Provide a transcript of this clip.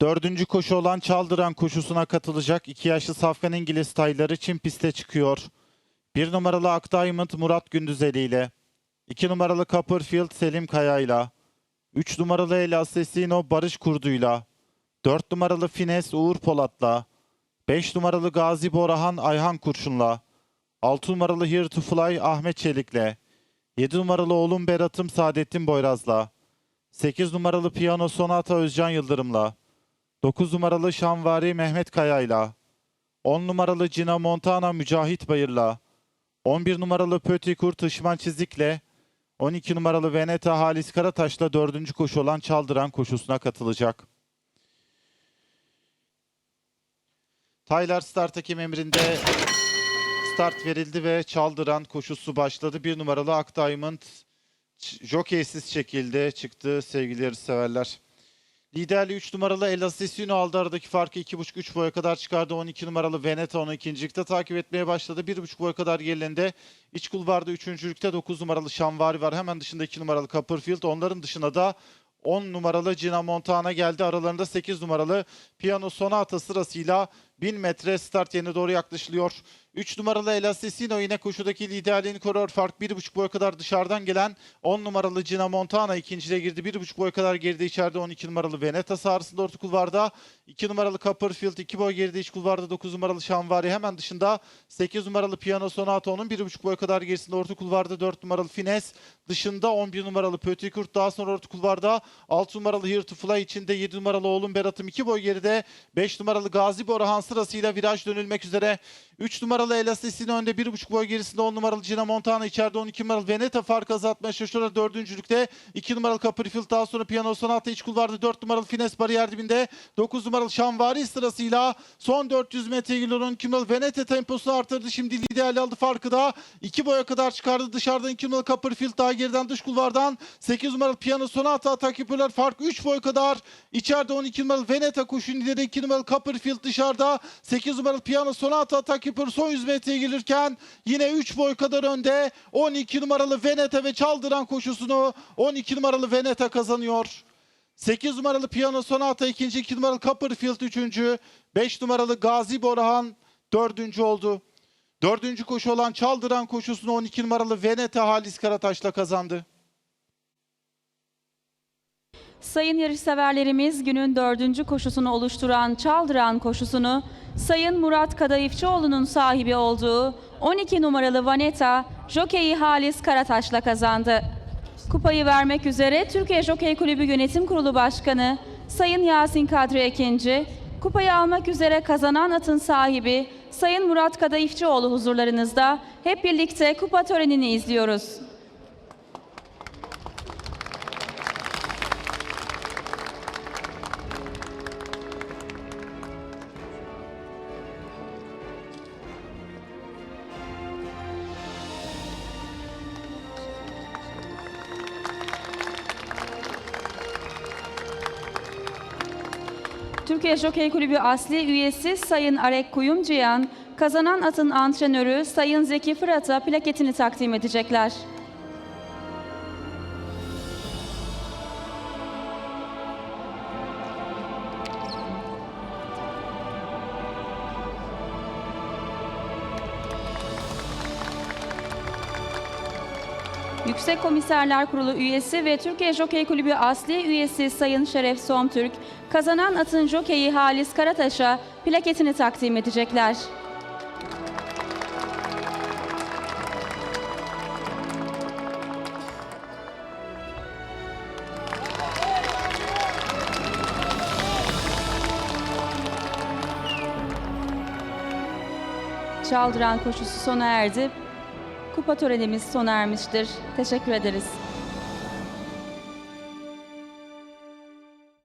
Dördüncü koşu olan Çaldıran koşusuna katılacak iki yaşlı Safkan İngiliz tayları Çin piste çıkıyor. Bir numaralı Ak Murat Gündüzeli ile. iki numaralı Copperfield Selim Kaya ile. Üç numaralı El Asesino Barış Kurdu'yla. Dört numaralı Fines Uğur Polat'la. Beş numaralı Gazi Borahan Ayhan Kurşun'la. Altı numaralı Here to Fly Ahmet Çelik'le. Yedi numaralı oğlum Berat'ım Saadettin Boyraz'la. 8 numaralı Piyano Sonata Özcan Yıldırım'la. 9 numaralı Şanvari Mehmet Kaya'yla. 10 numaralı Cina Montana Mücahit Bayır'la. 11 numaralı Pöti Kurt Işman Çizik'le. 12 numaralı Veneta Halis Karataş'la 4. koşu olan Çaldıran koşusuna katılacak. Taylar Start Hakem emrinde start verildi ve Çaldıran koşusu başladı. Bir numaralı Ak Diamond jokeysiz şekilde çıktı sevgili yarışseverler. Liderli 3 numaralı El Asesino aldı. Aradaki farkı 2,5-3 boya kadar çıkardı. 12 numaralı Veneta onu ikincilikte takip etmeye başladı. 1,5 boya kadar gerilerinde. İç kulvarda üçüncülükte 9 numaralı Şanvari var. Hemen dışında 2 numaralı Copperfield. Onların dışına da 10 numaralı Gina Montana geldi. Aralarında 8 numaralı Piano Sonata sırasıyla 1000 metre start yerine doğru yaklaşılıyor. 3 numaralı El Asesino yine koşudaki liderliğini koruyor. Fark 1,5 boya kadar dışarıdan gelen 10 numaralı Gina Montana ikinciliğe girdi. 1,5 boya kadar geride içeride 12 numaralı Veneta sahasında orta kulvarda. 2 numaralı Copperfield 2 boy geride iç kulvarda. 9 numaralı Şanvari hemen dışında. 8 numaralı Piano Sonata onun 1,5 boy kadar gerisinde orta kulvarda. 4 numaralı Fines dışında. 11 numaralı Petit Kurt daha sonra orta kulvarda. 6 numaralı Here to Fly içinde. 7 numaralı oğlum Berat'ım 2 boy geride. 5 numaralı Gazi Borahan sırasıyla viraj dönülmek üzere 3 numaralı El Asesino önde 1,5 boy gerisinde 10 numaralı Gina Montana içeride 12 numaralı Veneta fark azaltmaya çalışıyorlar. Dördüncülükte 2 numaralı Copperfield daha sonra Piano Sonata iç kulvarda 4 numaralı Fines bariyer dibinde 9 numaralı Şanvari sırasıyla son 400 metre geliyor 12 numaralı Veneta temposunu artırdı. Şimdi liderliği aldı farkı da 2 boya kadar çıkardı. Dışarıdan 2 numaralı Copperfield daha geriden dış kulvardan 8 numaralı Piano Sonata atak yapıyorlar. Fark 3 boy kadar. İçeride 12 numaralı Veneta koşun lideri 2 numaralı Copperfield dışarıda 8 numaralı Piano Sonata atak yapıyor. Son 100 metreye gelirken yine 3 boy kadar önde 12 numaralı Veneta ve Çaldıran koşusunu 12 numaralı Veneta kazanıyor. 8 numaralı Piyano Sonata ikinci, 2 numaralı Copperfield üçüncü, 5 numaralı Gazi Borahan dördüncü oldu. Dördüncü koşu olan Çaldıran koşusunu 12 numaralı Veneta Halis Karataş'la kazandı. Sayın yarışseverlerimiz günün dördüncü koşusunu oluşturan Çaldıran koşusunu Sayın Murat Kadayıfçıoğlu'nun sahibi olduğu 12 numaralı Vaneta Jokeyi Halis Karataş'la kazandı. Kupayı vermek üzere Türkiye Jokey Kulübü Yönetim Kurulu Başkanı Sayın Yasin Kadri Ekinci, kupayı almak üzere kazanan atın sahibi Sayın Murat Kadayıfçıoğlu huzurlarınızda hep birlikte kupa törenini izliyoruz. Türkiye Jokey Kulübü asli üyesi Sayın Arek Kuyumcuyan, kazanan atın antrenörü Sayın Zeki Fırat'a plaketini takdim edecekler. Yüksek Komiserler Kurulu üyesi ve Türkiye Jokey Kulübü asli üyesi Sayın Şeref Somtürk, kazanan atın jokeyi Halis Karataş'a plaketini takdim edecekler. Çaldıran koşusu sona erdi. Kupa törenimiz sona ermiştir. Teşekkür ederiz.